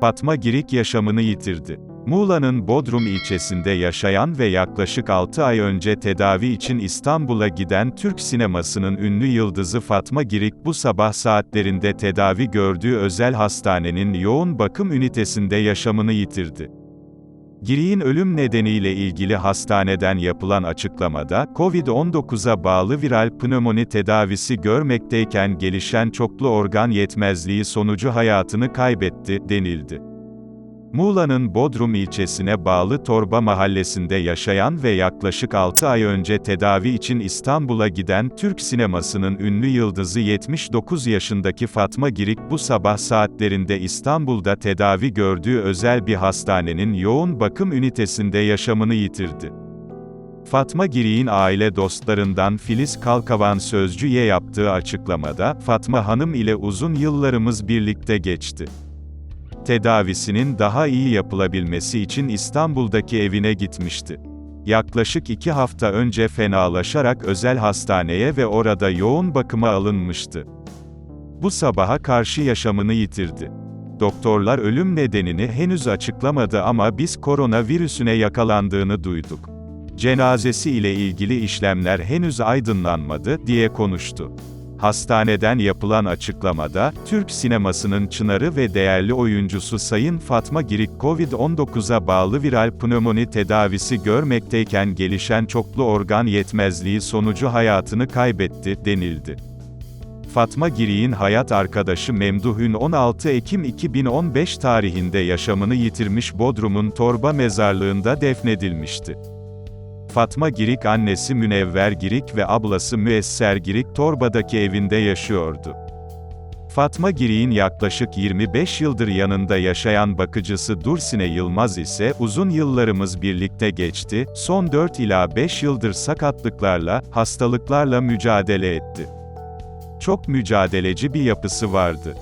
Fatma Girik yaşamını yitirdi. Muğla'nın Bodrum ilçesinde yaşayan ve yaklaşık 6 ay önce tedavi için İstanbul'a giden Türk sinemasının ünlü yıldızı Fatma Girik bu sabah saatlerinde tedavi gördüğü özel hastanenin yoğun bakım ünitesinde yaşamını yitirdi. Girik'in ölüm nedeniyle ilgili hastaneden yapılan açıklamada, COVID-19'a bağlı viral pnömoni tedavisi görmekteyken gelişen çoklu organ yetmezliği sonucu hayatını kaybetti, denildi. Muğla'nın Bodrum ilçesine bağlı Torba mahallesinde yaşayan ve yaklaşık 6 ay önce tedavi için İstanbul'a giden Türk sinemasının ünlü yıldızı 79 yaşındaki Fatma Girik bu sabah saatlerinde İstanbul'da tedavi gördüğü özel bir hastanenin yoğun bakım ünitesinde yaşamını yitirdi. Fatma Girik'in aile dostlarından Filiz Kalkavan Sözcü'ye yaptığı açıklamada, Fatma Hanım ile uzun yıllarımız birlikte geçti tedavisinin daha iyi yapılabilmesi için İstanbul'daki evine gitmişti. Yaklaşık iki hafta önce fenalaşarak özel hastaneye ve orada yoğun bakıma alınmıştı. Bu sabaha karşı yaşamını yitirdi. Doktorlar ölüm nedenini henüz açıklamadı ama biz koronavirüsüne yakalandığını duyduk. Cenazesi ile ilgili işlemler henüz aydınlanmadı, diye konuştu. Hastaneden yapılan açıklamada, Türk sinemasının çınarı ve değerli oyuncusu Sayın Fatma Girik COVID-19'a bağlı viral pnömoni tedavisi görmekteyken gelişen çoklu organ yetmezliği sonucu hayatını kaybetti, denildi. Fatma Girik'in hayat arkadaşı Memduh'ün 16 Ekim 2015 tarihinde yaşamını yitirmiş Bodrum'un Torba mezarlığında defnedilmişti. Fatma Girik annesi Münevver Girik ve ablası Müesser Girik Torba'daki evinde yaşıyordu. Fatma Girik'in yaklaşık 25 yıldır yanında yaşayan bakıcısı Dursine Yılmaz ise uzun yıllarımız birlikte geçti, son 4 ila 5 yıldır sakatlıklarla, hastalıklarla mücadele etti. Çok mücadeleci bir yapısı vardı.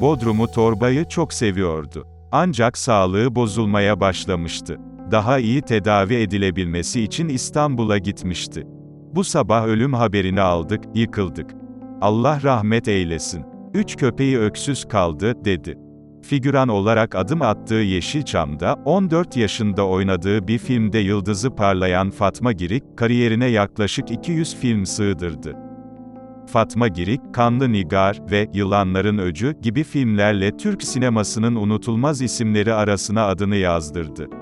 Bodrum'u Torba'yı çok seviyordu. Ancak sağlığı bozulmaya başlamıştı daha iyi tedavi edilebilmesi için İstanbul'a gitmişti. Bu sabah ölüm haberini aldık, yıkıldık. Allah rahmet eylesin. Üç köpeği öksüz kaldı, dedi. Figüran olarak adım attığı Yeşilçam'da, 14 yaşında oynadığı bir filmde yıldızı parlayan Fatma Girik, kariyerine yaklaşık 200 film sığdırdı. Fatma Girik, Kanlı Nigar ve Yılanların Öcü gibi filmlerle Türk sinemasının unutulmaz isimleri arasına adını yazdırdı.